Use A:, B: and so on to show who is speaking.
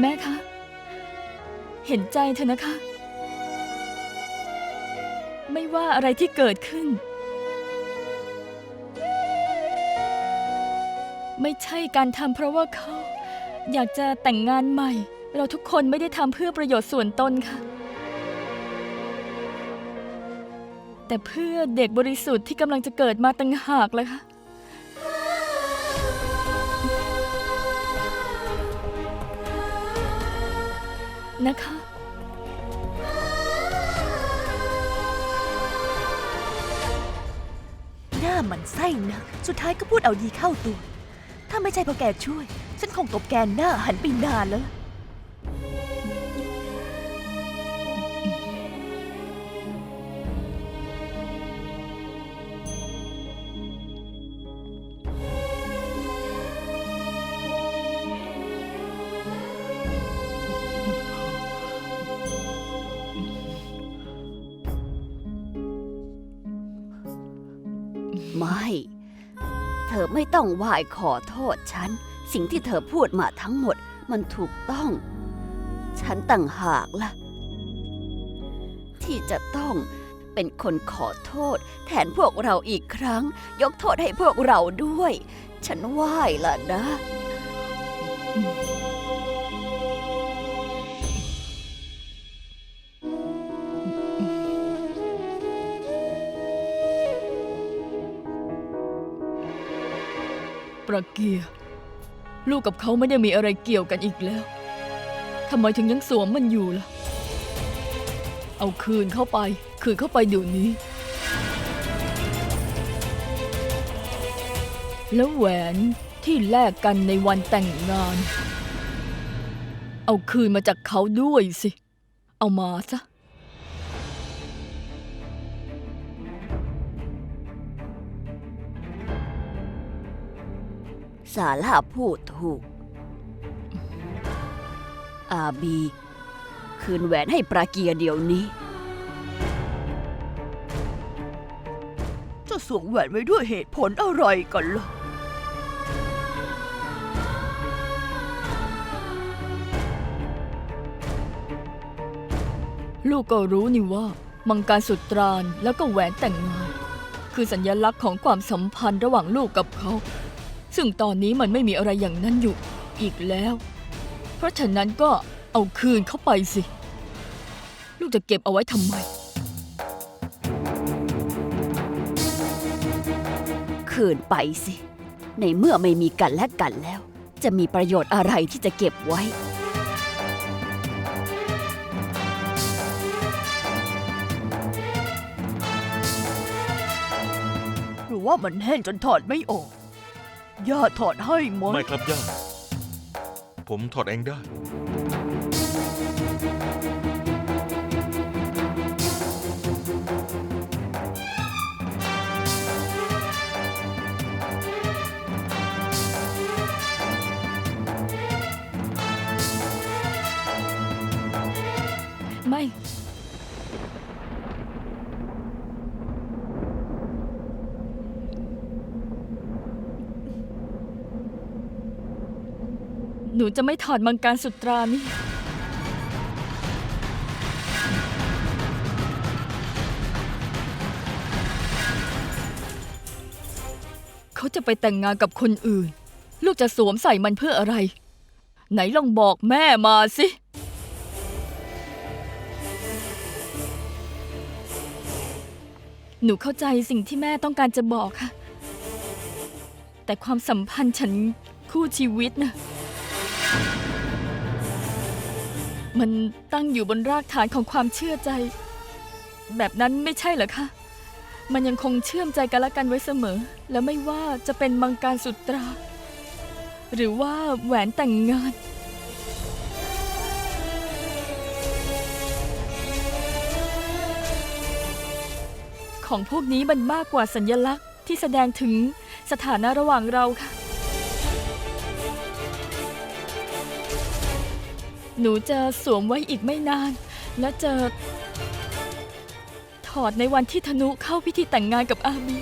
A: แม่คะ เห็นใจเธอนะคะ ไม่ว่าอะไรที่เกิดขึ้น ไม่ใช่การทำเพราะว่าเขา อยากจะแต่งงานใหม่ เราทุกคนไม่ได้ทำเพื่อประโยชน์ส่วนตนค่ะ แต่เพื่อเด็กบริสุทธิ์ที่กำลังจะเกิดมาตั้งหากเลยค่ะ นะคะ
B: หน้ามันไส้นะสุดท้ายก็พูดเอาดีเข้าตัว ถ้าไม่ใช่เพราะแกช่วย ฉันคงตบแกหน้าหันไปนานแล้ว
C: ไม่ เธอไม่ต้องไหว้ขอโทษฉัน สิ่งที่เธอพูดมาทั้งหมดมันถูกต้อง ฉันต่างหากล่ะ ที่จะต้องเป็นคนขอโทษ แทนพวกเราอีกครั้ง ยกโทษให้พวกเราด้วย ฉันไหว้ล่ะนะ
A: ประเกียร์ลูกกับเขาไม่ได้มีอะไรเกี่ยวกันอีกแล้ว ทำไมถึงยังสวมมันอยู่ล่ะ เอาคืนเข้าไป คืนเข้าไปเดี๋ยวนี้ แล้วแหวนที่แลกกันในวันแต่งงาน เอาคืนมาจากเขาด้วยสิ เอามาซะ
C: สาลาพูดถูก อาบี คืนแหวนให้ปราเกียเดี๋ยวนี้
B: จะสวมแหวนไว้ด้วยเหตุผลอะไรกันล่ะ
A: ลูกก็รู้นี่ว่า มังการสุตรานแล้วก็แหวนแต่งงาน คือสัญลักษณ์ของความสัมพันธ์ระหว่างลูกกับเขา ซึ่งตอนนี้มันไม่มีอะไรอย่างนั้นอยู่อีกแล้ว เพราะฉะนั้นก็เอาคืนเข้าไปสิ ลูกจะเก็บเอาไว้ทำไม
C: คืนไปสิ ในเมื่อไม่มีกันและกันแล้ว จะมีประโยชน์อะไรที่จะเก็บไว้
B: หรือว่ามันแห้งจนถอดไม่ออก ย่าถอดให้ไหม
D: ไม่ครับย่า ผมถอดเองได้
A: ไม่ หนูจะไม่ถอดมังการสุตรานี่ เขาจะไปแต่งงานกับคนอื่น ลูกจะสวมใส่มันเพื่ออะไร ไหนลองบอกแม่มาสิหนูเข้าใจสิ่งที่แม่ต้องการจะบอกค่ะ แต่ความสัมพันธ์ฉันคู่ชีวิตนะ มันตั้งอยู่บนรากฐานของความเชื่อใจ แบบนั้นไม่ใช่เหรอคะ มันยังคงเชื่อมใจกันและกันไว้เสมอ และไม่ว่าจะเป็นมังการสุตรา หรือว่าแหวนแต่งงาน ของพวกนี้มันมากกว่าสัญลักษณ์ที่แสดงถึงสถานะระหว่างเราค่ะ หนูจะสวมไว้อีกไม่นาน และจะ ถอดในวันที่ธนุเข้าพิธีแต่งงานกับอาบี